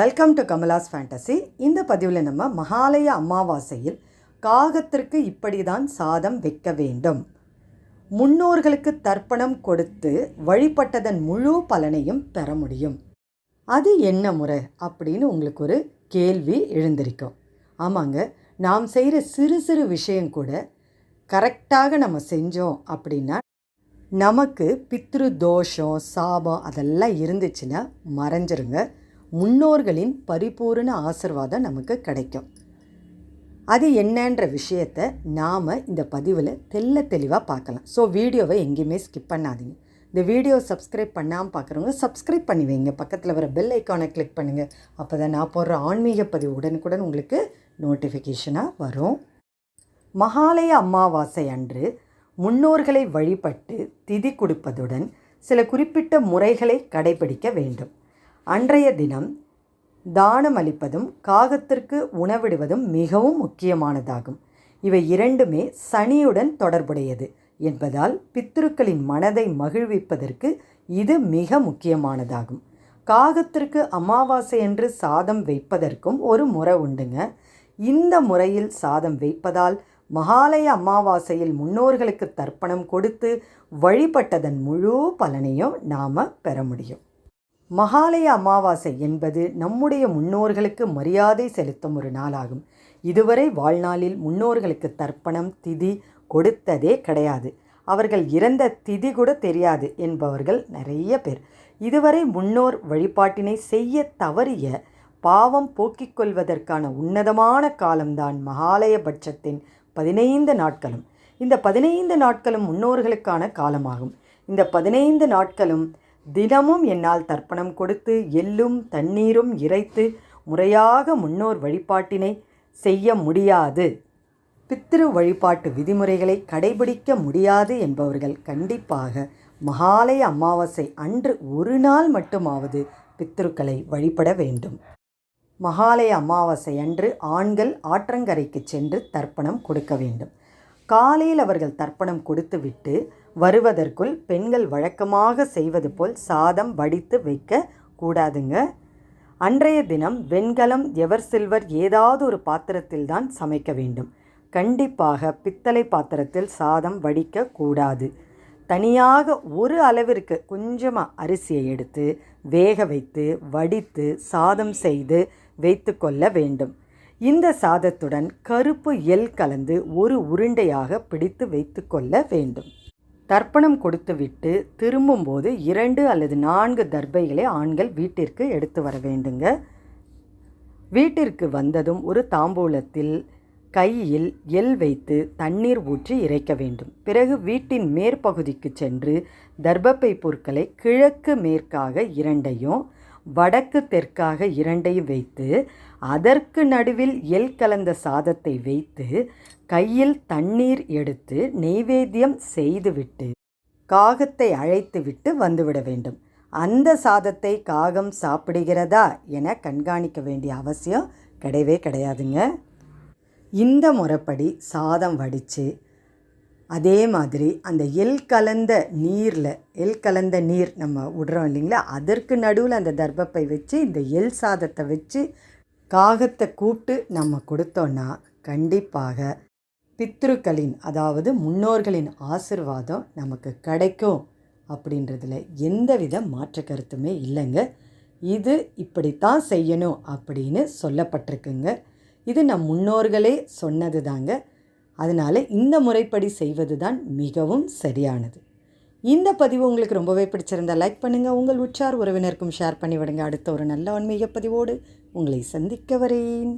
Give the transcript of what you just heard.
Welcome to Kamala's fantasy இந்த பதிவில் நம்ம மகாலய அமாவாசையில் காகத்திற்கு இப்படிதான் சாதம் வைக்க வேண்டும். முன்னோர்களுக்கு தர்ப்பணம் கொடுத்து வழிபட்டதன் முழு பலனையும் பெற முடியும். அது என்ன முறை அப்படின்னு உங்களுக்கு ஒரு கேள்வி எழுந்திருக்கும். ஆமாங்க நாம் செய்கிற சிறு சிறு விஷயம் கூட கரெக்டாக நம்ம செஞ்சோம் அப்படின்னா நமக்கு பித்ரு தோஷம் சாபம் அதெல்லாம் இருந்துச்சுன்னா மறைஞ்சிருங்க. முன்னோர்களின் பரிபூரண ஆசிர்வாதம் நமக்கு கிடைக்கும். அது என்னன்ற விஷயத்தை நாம் இந்த பதிவில் தெல்ல தெளிவாக பார்க்கலாம். ஸோ வீடியோவை எங்கேயுமே ஸ்கிப் பண்ணாதீங்க. இந்த வீடியோ சப்ஸ்கிரைப் பண்ணாமல் பார்க்குறவங்க சப்ஸ்கிரைப் பண்ணி வைங்க. பக்கத்தில் வர பெல் ஐக்கானை கிளிக் பண்ணுங்கள் அப்போ தான் நான் போடுற ஆன்மீக பதிவு உடனுக்குடன் உங்களுக்கு நோட்டிஃபிகேஷனாக வரும். மகாலய அமாவாசை அன்று முன்னோர்களை வழிபட்டு திதி கொடுப்பதுடன் சில குறிப்பிட்ட முறைகளை கடைபிடிக்க வேண்டும். அன்றைய தினம் தானம் அளிப்பதும் காகத்திற்கு உணவிடுவதும் மிகவும் முக்கியமானதாகும். இவை இரண்டுமே சனியுடன் தொடர்புடையது என்பதால் பித்ருக்களின் மனதை மகிழ்விப்பதற்கு இது மிக முக்கியமானதாகும். காகத்திற்கு அமாவாசை என்று சாதம் வைப்பதற்கும் ஒரு முறை உண்டுங்க. இந்த முறையில் சாதம் வைப்பதால் மகாலய அமாவாசையில் முன்னோர்களுக்கு தர்ப்பணம் கொடுத்து வழிபட்டதன் முழு பலனையும் நாம் பெற முடியும். மகாலய அமாவாசை என்பது நம்முடைய முன்னோர்களுக்கு மரியாதை செலுத்தும் ஒரு நாளாகும். இதுவரை வாழ்நாளில் முன்னோர்களுக்கு தர்ப்பணம் திதி கொடுத்ததே கிடையாது. அவர்கள் இறந்த திதி கூட தெரியாது என்பவர்கள் நிறைய பேர். இதுவரை முன்னோர் வழிபாட்டினை செய்ய தவறிய பாவம் போக்கிக் கொள்வதற்கான உன்னதமான காலம்தான் மகாலய பட்சத்தின் பதினைந்து நாட்களும். இந்த பதினைந்து நாட்களும் முன்னோர்களுக்கான காலமாகும். இந்த பதினைந்து நாட்களும் தினமும் என்னால் தர்ப்பணம் கொடுத்து எள்ளும் தண்ணீரும் இறைத்து முறையாக முன்னோர் வழிபாட்டினை செய்ய முடியாது. பித்திரு வழிபாட்டு விதிமுறைகளை கடைபிடிக்க முடியாது என்பவர்கள் கண்டிப்பாக மகாலய அமாவாசை அன்று ஒரு நாள் மட்டுமாவது பித்திருக்களை வழிபட வேண்டும். மகாலய அமாவாசை அன்று ஆண்கள் ஆற்றங்கரைக்கு சென்று தர்ப்பணம் கொடுக்க வேண்டும். காலையில் அவர்கள் தர்ப்பணம் கொடுத்துவிட்டு வருவதற்குள் பெண்கள் வழக்கமாக செய்வது போல் சாதம் வடித்து வைக்க கூடாதுங்க. அன்றைய தினம் வெண்கலம் எவர் சில்வர் ஏதாவது ஒரு பாத்திரத்தில் தான் சமைக்க வேண்டும். கண்டிப்பாக பித்தளை பாத்திரத்தில் சாதம் வடிக்க கூடாது. தனியாக ஒரு அளவிற்கு கொஞ்சமாக அரிசியை எடுத்து வேக வைத்து வடித்து சாதம் செய்து வைத்து கொள்ள வேண்டும். இந்த சாதத்துடன் கருப்பு எல் கலந்து ஒரு உருண்டையாக பிடித்து வைத்து கொள்ள வேண்டும். தர்ப்பணம் கொடுத்துவிட்டு திரும்பும்போது இரண்டு அல்லது நான்கு தர்பைகளை ஆண்கள் வீட்டிற்கு எடுத்து வர வேண்டுங்க. வீட்டிற்கு வந்ததும் ஒரு தாம்பூலத்தில் கையில் எல் வைத்து தண்ணீர் ஊற்றி இறைக்க வேண்டும். பிறகு வீட்டின் மேற்பகுதிக்கு சென்று தர்ப்பை பொருட்களை கிழக்கு மேற்காக இரண்டையும் வடக்கு தெற்காக இரண்டையும் வைத்து அதற்கு நடுவில் எல் கலந்த சாதத்தை வைத்து கையில் தண்ணீர் எடுத்து நெய்வேத்தியம் செய்துவிட்டு காகத்தை அழைத்துவிட்டு வந்துவிட வேண்டும். அந்த சாதத்தை காகம் சாப்பிடுகிறதா என கண்காணிக்க வேண்டிய அவசியம் கிடையவே கிடையாதுங்க. இந்த முறைப்படி சாதம் வடித்து அதே மாதிரி அந்த எல் கலந்த நீரில் எல் கலந்த நீர் நம்ம விடுறோம் இல்லைங்களா? அதற்கு நடுவில் அந்த தர்ப்பப்பை வச்சு இந்த எல் சாதத்தை வச்சு காகத்தை கூப்பிட்டு நம்ம கொடுத்தோன்னா கண்டிப்பாக பித்ருக்களின் அதாவது முன்னோர்களின் ஆசிர்வாதம் நமக்கு கிடைக்கும் அப்படின்றதுல எந்தவித மாற்று கருத்துமே இல்லைங்க. இது இப்படித்தான் செய்யணும் அப்படின்னு சொல்லப்பட்டிருக்குங்க. இது நம் முன்னோர்களே சொன்னது தாங்க அதனால் இந்த முறைப்படி செய்வது தான் மிகவும் சரியானது. இந்த பதிவு உங்களுக்கு ரொம்பவே பிடிச்சிருந்தா லைக் பண்ணுங்கள் உங்கள் உற்றார் உறவினருக்கும் ஷேர் பண்ணி விடுங்க அடுத்த ஒரு நல்ல ஆன்மீக பதிவோடு உங்களை சந்திக்க வரேன்.